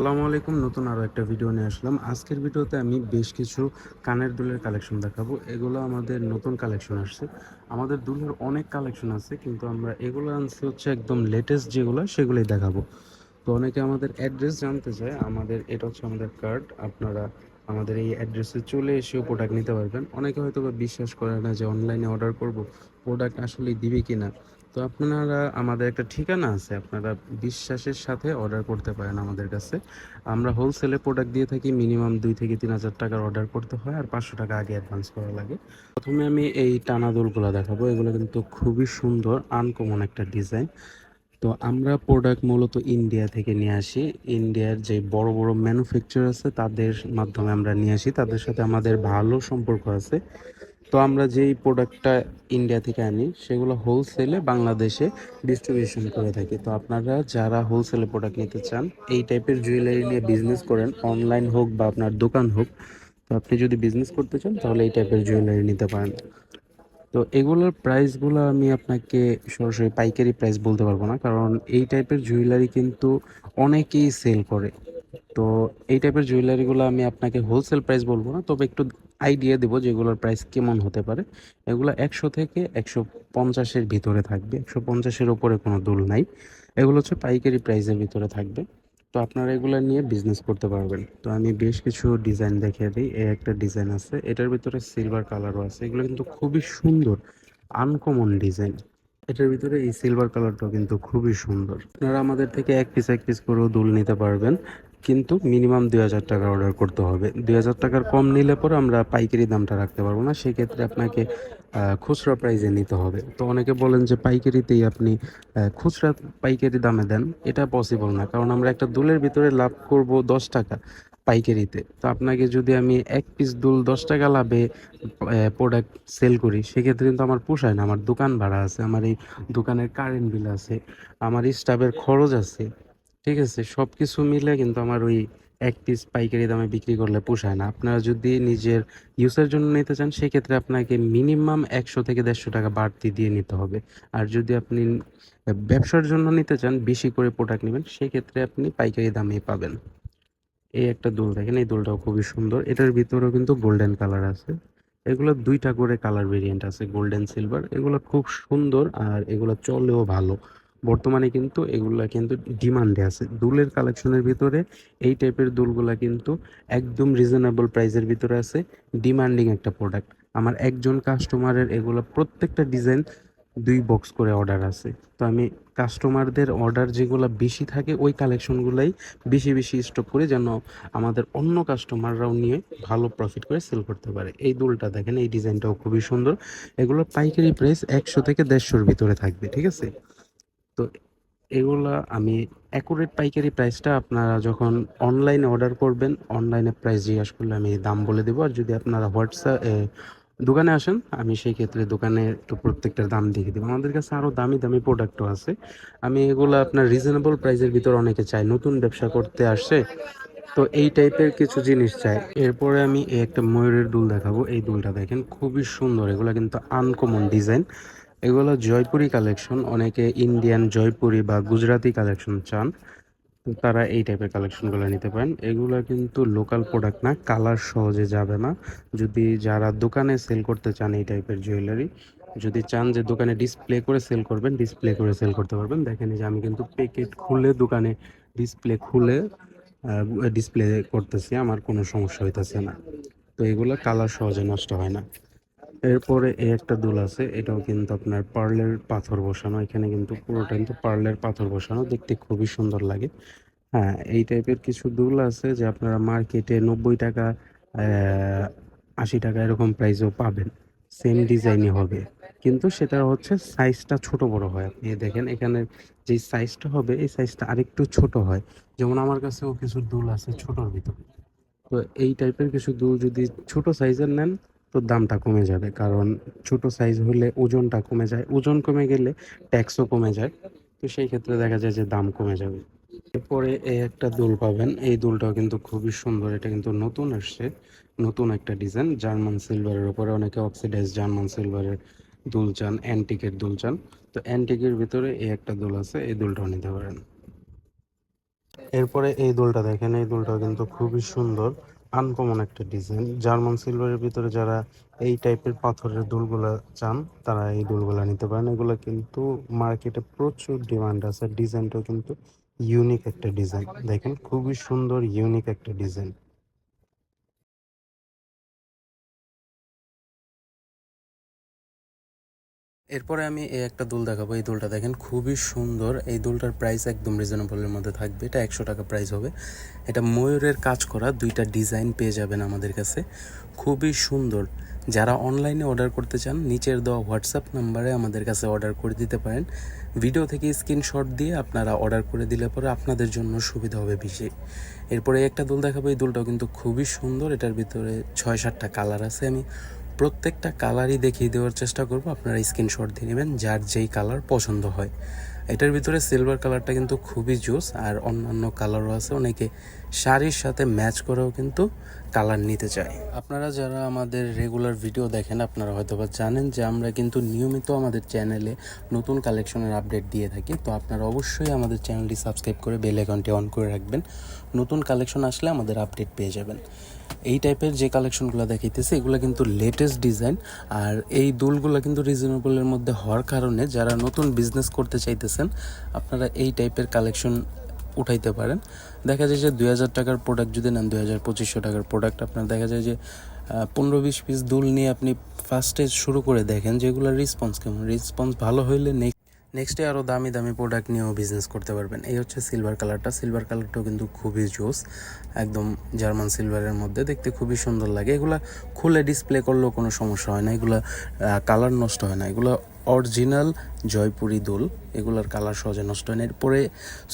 আসসালামু আলাইকুম। নতুন আরও একটা ভিডিও নিয়ে আসলাম। আজকের ভিডিওতে আমি বেশ কিছু কানের দুলের কালেকশন দেখাবো। এগুলো আমাদের নতুন কালেকশন আসছে। আমাদের দুলের অনেক কালেকশন আছে, কিন্তু আমরা এগুলো আনছি হচ্ছে একদম লেটেস্ট যেগুলো, সেগুলোই দেখাবো। তো অনেকে আমাদের অ্যাড্রেস জানতে চায়, আমাদের, এটা হচ্ছে আমাদের কার্ড আপনারা আমাদের এই অ্যাড্রেসে চলে এসেও প্রোডাক্ট নিতে পারবেন। অনেকে হয়তো বা বিশ্বাস করে না যে অনলাইনে অর্ডার করব প্রোডাক্ট আসলে দিবে কি না তো আপনারা, আমাদের একটা ঠিকানা আছে, আপনারা বিশ্বাসের সাথে অর্ডার করতে পারেন আমাদের কাছে। আমরা হোলসেলে প্রোডাক্ট দিয়ে থাকি মিনিমাম দুই থেকে তিন হাজার টাকার অর্ডার করতে হয় আর পাঁচশো টাকা আগে অ্যাডভান্স করা লাগে। প্রথমে আমি এই টানা দোলগুলো দেখাবো, এগুলো কিন্তু খুবই সুন্দর আনকমন একটা ডিজাইন তো আমরা প্রোডাক্ট মূলত ইন্ডিয়া থেকে নিয়ে আসি। ইন্ডিয়ার যে বড় বড় ম্যানুফ্যাকচার আছে, তাদের মাধ্যমে আমরা নিয়ে আসি। তাদের সাথে আমাদের ভালো সম্পর্ক আছে। তো আমরা যেই প্রোডাক্টটা ইন্ডিয়া থেকে আনি, সেগুলো হোলসেলে বাংলাদেশে ডিস্ট্রিবিউশন করে থাকি। তো আপনারা যারা হোলসেলে প্রোডাক্ট নিতে চান, এই টাইপের জুয়েলারি নিয়ে বিজনেস করেন অনলাইন হোক বা আপনার দোকান হোক, তো আপনি যদি বিজনেস করতে চান, তাহলে এই টাইপের জুয়েলারি নিতে পারেন। তো এগুলোর প্রাইসগুলো আমি আপনাকে সরাসরি পাইকারি প্রাইস বলতে পারব না। কারণ এই টাইপের জুয়েলারি কিন্তু অনেকেই সেল করে। তো এই টাইপের জুয়েলারিগুলো আমি আপনাকে হোলসেল প্রাইস বলব না, তবে একটু আইডিয়া দেবো যেগুলোর প্রাইস কেমন হতে পারে। এগুলো একশো থেকে একশো পঞ্চাশের ভিতরে থাকবে, একশো পঞ্চাশের ওপরে কোনো দুল নাই। এগুলো হচ্ছে পাইকারি প্রাইসের ভিতরে থাকবে। আপনারা এগুলো নিয়ে বিজনেস করতে পারবেন। তো আমি বেশ কিছু ডিজাইন দেখিয়ে দিই। এই একটা ডিজাইন আছে। এটার ভিতরে সিলভার কালারও আছে। এগুলো কিন্তু খুবই সুন্দর আনকমন ডিজাইন এটার ভিতরে এই সিলভার কালারটাও কিন্তু খুবই সুন্দর। আপনারা আমাদের থেকে এক পিস এক পিস করেও দুল নিতে পারবেন। কিন্তু মিনিমাম দুই হাজার টাকা অর্ডার করতে হবে। দুই হাজার টাকার কম নিলে পরে আমরা পাইকারি দামটা রাখতে পারব না। সেক্ষেত্রে আপনাকে খুচরা প্রাইসে নিতে হবে। তো অনেকে বলেন যে পাইকারিতেই আপনি খুচরা পাইকারি দামে দেন। এটা পসিবল না। কারণ আমরা একটা দুলের ভিতরে লাভ করব দশ টাকা পাইকারিতে। তো আপনাকে যদি আমি এক পিস দুল দশ টাকা লাভে প্রোডাক্ট সেল করি, সেক্ষেত্রে কিন্তু আমার পোষায় না। আমার দোকান ভাড়া আছে, আমার এই দোকানের কারেন্ট বিল আছে, আমার স্টাফের খরচ আছে। ঠিক আছে? সব কিছু মিলে কিন্তু আমার ওই এক পিস পাইকারি দামে বিক্রি করলে পোষায় না। আপনারা যদি নিজের ইউজের জন্য নিতে চান, সেক্ষেত্রে আপনাকে মিনিমাম একশো থেকে দেড়শো টাকা বাড়তি দিয়ে নিতে হবে। আর যদি আপনি ব্যবসার জন্য নিতে চান, বেশি করে প্রোডাক্ট নেবেন, সেক্ষেত্রে আপনি পাইকারি দামেই পাবেন। এই একটা দোল দেখেন, এই দোলটাও খুবই সুন্দর। এটার ভিতরেও কিন্তু গোল্ডেন কালার আছে। এগুলো দুইটা করে কালার ভেরিয়েন্ট আছে গোল্ডেন সিলভার এগুলো খুব সুন্দর আর এগুলো চলেও ভালো। বর্তমানে কিন্তু এগুলা কিন্তু ডিমান্ডে আছে। দুলের কালেকশনের ভিতরে এই টাইপের দুলগুলা কিন্তু একদম রিজনেবল প্রাইসের ভিতরে আছে ডিমান্ডিং একটা প্রোডাক্ট আমার একজন কাস্টমারের এগুলো প্রত্যেকটা ডিজাইন দুই বক্স করে অর্ডার আছে। তো আমি কাস্টমারদের অর্ডার যেগুলো বেশি থাকে, ওই কালেকশনগুলাই বেশি বেশি স্টক করে যেন আমাদের অন্য কাস্টমাররাও নিয়ে ভালো প্রফিট করে সেল করতে পারে। এই দুলটা দেখেন, এই ডিজাইনটাও খুবই সুন্দর। এগুলো পাইকারি প্রাইস একশো থেকে দেড়শোর ভিতরে থাকবে, ঠিক আছে? তো এগুলা আমি অ্যাকুরেট পাইকারি প্রাইসটা আপনারা যখন অনলাইনে অর্ডার করবেন অনলাইনে প্রাইস জিজ্ঞাসা করলে আমি দাম বলে দেবো। আর যদি আপনারা হোয়াটসঅ্যাপ দোকানে আসেন, আমি সেই ক্ষেত্রে দোকানে একটু প্রত্যেকটার দাম দেখে দেবো। আমাদের কাছে আরও দামি দামি প্রোডাক্টও আছে। আমি এগুলো আপনার রিজনেবল প্রাইসের ভিতর অনেকে চাই নতুন ব্যবসা করতে আসছে তো এই টাইপের কিছু জিনিস চাই। এরপরে আমি একটা ময়ূরের দুল দেখাবো। এই দুলটা দেখেন, খুবই সুন্দর। এগুলো কিন্তু আনকমন ডিজাইন এগুলো জয়পুরি কালেকশন। অনেকে ইন্ডিয়ান জয়পুরি বা গুজরাটি কালেকশন চান। তো তারা এই টাইপের কালেকশনগুলো নিতে পারেন। এগুলো কিন্তু লোকাল প্রোডাক্ট না কালার সহজে যাবে না। যদি যারা দোকানে সেল করতে চান এই টাইপের জুয়েলারি যদি চান যে দোকানে ডিসপ্লে করে সেল করবেন ডিসপ্লে করে সেল করতে পারবেন। দেখেন যে আমি কিন্তু প্যাকেট খুলে দোকানে ডিসপ্লে খুলে ডিসপ্লে করতেছি, আমার কোনো সমস্যা হইতেছে না। তো এগুলো কালার সহজে নষ্ট হয় না। এরপরে এই একটা দুল আছে, এটাও কিন্তু আপনার পার্লের পাথর বসানো, এখানে কিন্তু পুরোটা কিন্তু পার্লের পাথর বসানো, দেখতে খুবই সুন্দর লাগে। হ্যাঁ এই টাইপের কিছু দুল আছে যে আপনারা মার্কেটে নব্বই টাকা আশি টাকা এরকম প্রাইসেও পাবেন সেম ডিজাইনই হবে। কিন্তু সেটা হচ্ছে সাইজটা ছোট বড় হয়। আপনি দেখেন এখানে যে সাইজটা হবে, এই সাইজটা আরেকটু ছোট হয়। যেমন আমার কাছেও কিছু দুল আছে ছোটর ভিতরে। তো এই টাইপের কিছু দুল যদি ছোট সাইজের নেন তো দামটা কমে যাবে, কারণ ছোট সাইজ হলে ওজনটা কমে যায়। ওজন কমে গেলে ট্যাক্সও কমে যায়। তো সেই ক্ষেত্রে দেখা যায় যে দাম কমে যাবে। এরপরে এই একটা দুল পাবেন। এই দুলটাও কিন্তু খুবই সুন্দর। এটা কিন্তু নতুন আসছে। নতুন একটা ডিজাইন জার্মান সিলভারের উপরে অনেকে অক্সিডাইজ জার্মান সিলভারের দুল চান অ্যান্টিকের দুল চান। তো অ্যান্টিকের ভিতরে এই একটা দুল আছে। এই দুলটাও নিতে পারেন। এরপরে এই দোলটা দেখেন। এই দোলটা কিন্তু খুবই সুন্দর। আনকমন একটা ডিজাইন। জার্মান সিলভারের ভিতরে যারা এই টাইপের পাথরের দুলগুলা চান, তারা এই দুলগুলা নিতে পারেন। এগুলো কিন্তু মার্কেটে প্রচুর ডিমান্ড আছে। ডিজাইনটাও কিন্তু ইউনিক একটা ডিজাইন। দেখেন, খুবই সুন্দর, ইউনিক একটা ডিজাইন। এরপরে আমি এই একটা দুল দেখাবো। এই দুলটা দেখেন খুবই সুন্দর। এই দুলটার প্রাইস একদম রিজনেবলের মধ্যে থাকবে। এটা একশো টাকা প্রাইস হবে। এটা ময়ূরের কাজ করা। দুইটা ডিজাইন পেয়ে যাবেন আমাদের কাছে। খুবই সুন্দর। যারা অনলাইনে অর্ডার করতে চান, নিচের দেওয়া হোয়াটসঅ্যাপ নাম্বারে আমাদের কাছে অর্ডার করে দিতে পারেন। ভিডিও থেকে স্ক্রিনশট দিয়ে আপনারা অর্ডার করে দিলে পরে আপনাদের জন্য সুবিধা হবে বেশি। এরপরে একটা দুল দেখাবো। এই দুলটাও কিন্তু খুবই সুন্দর। এটার ভিতরে ছয় সাতটা কালার আছে। আমি প্রত্যেকটা কালারই দেখিয়ে দেওয়ার চেষ্টা করব। আপনারা স্ক্রিনশট দিয়ে নেবেন, যার যেই কালার পছন্দ হয়। এটার ভিতরে সিলভার কালারটা কিন্তু খুবই জোস আর অন্যান্য কালারও আছে। অনেকে শাড়ির সাথে ম্যাচ করেও কিন্তু কালার নিতে চায় আপনারা যারা আমাদের রেগুলার ভিডিও দেখেন, আপনারা হয়তো বা জানেন যে আমরা কিন্তু নিয়মিত আমাদের চ্যানেলে নতুন কালেকশনের আপডেট দিয়ে থাকি। তো আপনারা অবশ্যই আমাদের চ্যানেলটি সাবস্ক্রাইব করে বেল আইকনটি অন করে রাখবেন। নতুন কালেকশন আসলে আমাদের আপডেট পেয়ে যাবেন। এই টাইপের যে কালেকশনগুলো দেখাইতেছে, এগুলো কিন্তু লেটেস্ট ডিজাইন আর এই দুলগুলো কিন্তু রিজনেবলের মধ্যে হওয়ার কারণে যারা নতুন বিজনেস করতে চাইতেছেন, আপনারা এই টাইপের কালেকশন উঠাইতে পারেন। দেখা যায় যে দুই হাজার টাকার প্রোডাক্ট যদি নেন, দুই হাজার পঁচিশশো টাকার প্রোডাক্ট আপনার, দেখা যায় যে পনেরো বিশ পিস দুল নিয়ে আপনি ফার্স্টে শুরু করে দেখেন যেগুলোর রেসপন্স কেমন। রেসপন্স ভালো হইলে নেক্সট নেক্সটে আরও দামি দামি প্রোডাক্ট নিয়েও বিজনেস করতে পারবেন। এই হচ্ছে সিলভার কালারটা সিলভার কালারটাও কিন্তু খুবই জোস একদম জার্মান সিলভারের মধ্যে। দেখতে খুবই সুন্দর লাগে। এগুলা খুলে ডিসপ্লে করলেও কোনো সমস্যা হয় না। এগুলা কালার নষ্ট হয় না। এগুলো অরিজিনাল জয়পুরি দোল। এগুলোর কালার সহজে নষ্ট হয় এরপরে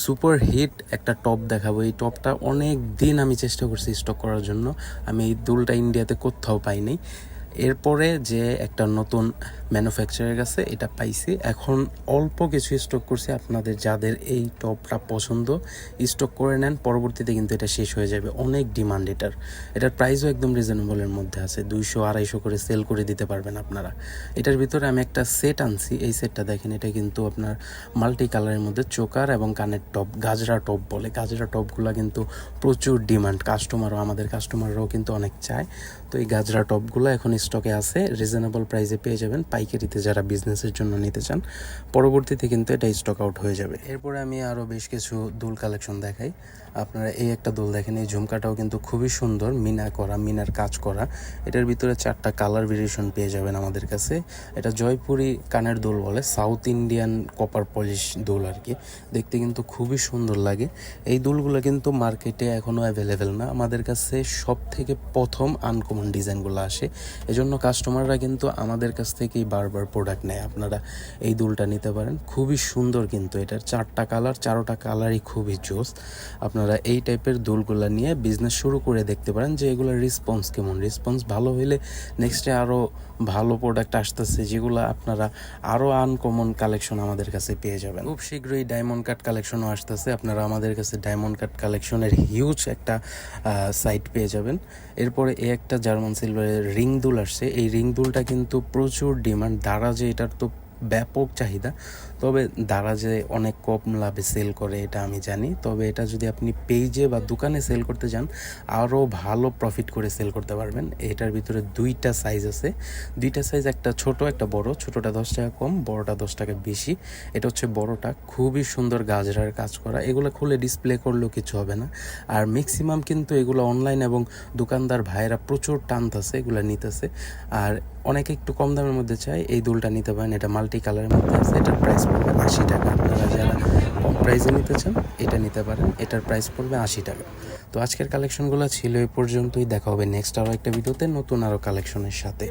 সুপার হিট একটা টপ দেখাবো। এই টপটা অনেক দিন আমি চেষ্টা করছি স্টক করার জন্য। আমি এই দোলটা ইন্ডিয়াতে কোথাও পাইনি। এরপরে যে একটা নতুন ম্যানুফ্যাকচারের কাছে এটা পাইছি। এখন অল্প কিছু স্টক করছি। আপনাদের যাদের এই টপটা পছন্দ স্টক করে নেন। পরবর্তীতে কিন্তু এটা শেষ হয়ে যাবে। অনেক ডিমান্ড এটার। এটার প্রাইসও একদম রিজনেবলের মধ্যে আছে। দুইশো, আড়াইশো করে সেল করে দিতে পারবেন আপনারা। এটার ভিতরে আমি একটা সেট আনছি। এই সেটটা দেখেন, এটা কিন্তু আপনার মাল্টি কালারের মধ্যে চোকার এবং কানের টপ গাজরা টপ বলে। গাজরা টপগুলো কিন্তু প্রচুর ডিমান্ড কাস্টমারও আমাদের কাস্টমাররাও কিন্তু অনেক চায়। তো এই গাজরা টপগুলো এখন স্টকে আছে রিজনেবল প্রাইসে পেয়ে যাবেন। পাইকারিতে যারা বিজনেসের জন্য নিতে চান, পরবর্তীতে কিন্তু এটা স্টক আউট হয়ে যাবে। এরপরে আমি আরও বেশ কিছু দুল কালেকশন দেখাই। আপনারা এই একটা দুল দেখেন, এই ঝুমকাটাও কিন্তু খুবই সুন্দর, মিনা করা, মিনার কাজ করা। এটার ভিতরে চারটা কালার ভেরিয়েশন পেয়ে যাবেন আমাদের কাছে। এটা জয়পুরি কানের দোল বলে সাউথ ইন্ডিয়ান কপার পলিশ দোল আর কি। দেখতে কিন্তু খুবই সুন্দর লাগে। এই দুলগুলো কিন্তু মার্কেটে এখনও অ্যাভেলেবেল না। আমাদের কাছে সব থেকে প্রথম আনকমন ডিজাইনগুলো আসে। এজন্য কাস্টমাররা কিন্তু আমাদের কাছ থেকেই বারবার প্রোডাক্ট নেয়। আপনারা এই দুলটা নিতে পারেন। খুবই সুন্দর কিন্তু এটার। চারটা কালার চারোটা কালারই খুবই জোস। আপনারা এই টাইপের দুলগুলো নিয়ে বিজনেস শুরু করে দেখতে পারেন যে এগুলোর রেসপন্স কেমন। রেসপন্স ভালো হইলে নেক্সটে আরও ভালো প্রোডাক্ট আসতেছে যেগুলো আপনারা আরও আনকমন কালেকশন আমাদের কাছে পেয়ে যাবেন। খুব শীঘ্রই ডায়মন্ড কাট কালেকশনও আসতেছে। আপনারা আমাদের কাছে ডায়মন্ড কাট কালেকশনের হিউজ একটা সাইট পেয়ে যাবেন। এরপরে এ একটা জার্মান সিলভারের রিং দুল আসছে এই রিং দুলটা কিন্তু প্রচুর ডিমান্ড দ্বারা যে এটার তো ব্যাপক চাহিদা। তবে দ্বারা যে অনেক কম লাভে সেল করে, এটা আমি জানি। তবে এটা যদি আপনি পেজে বা দোকানে সেল করতে যান আরও ভালো প্রফিট করে সেল করতে পারবেন। এটার ভিতরে দুইটা সাইজ আছে। দুইটা সাইজ একটা ছোট, একটা বড়। ছোটটা দশ টাকা কম, বড়টা দশ টাকা বেশি। এটা হচ্ছে বড়টা। খুবই সুন্দর গাজরার কাজ করা। এগুলো খুলে ডিসপ্লে করলেও কিছু হবে না। আর ম্যাক্সিমাম কিন্তু এগুলো অনলাইন এবং দোকানদার ভাইয়েরা প্রচুর টানতেছে, এগুলো নিতেছে। আর অনেকে একটু কম দামের মধ্যে চায়, এই দুলটা নিতে পারেন। এটা মাল্টি কালারের মধ্যে আছে। এটার প্রাইস আশি টাকা। আপনারা যারা কম প্রাইসে নিতে চান, এটা নিতে পারেন। এটার প্রাইস পড়বে আশি টাকা। তো আজকের কালেকশনগুলো ছিল এই পর্যন্তই। দেখা হবে নেক্সট আরও একটা ভিডিওতে নতুন আরও কালেকশনের সাথে।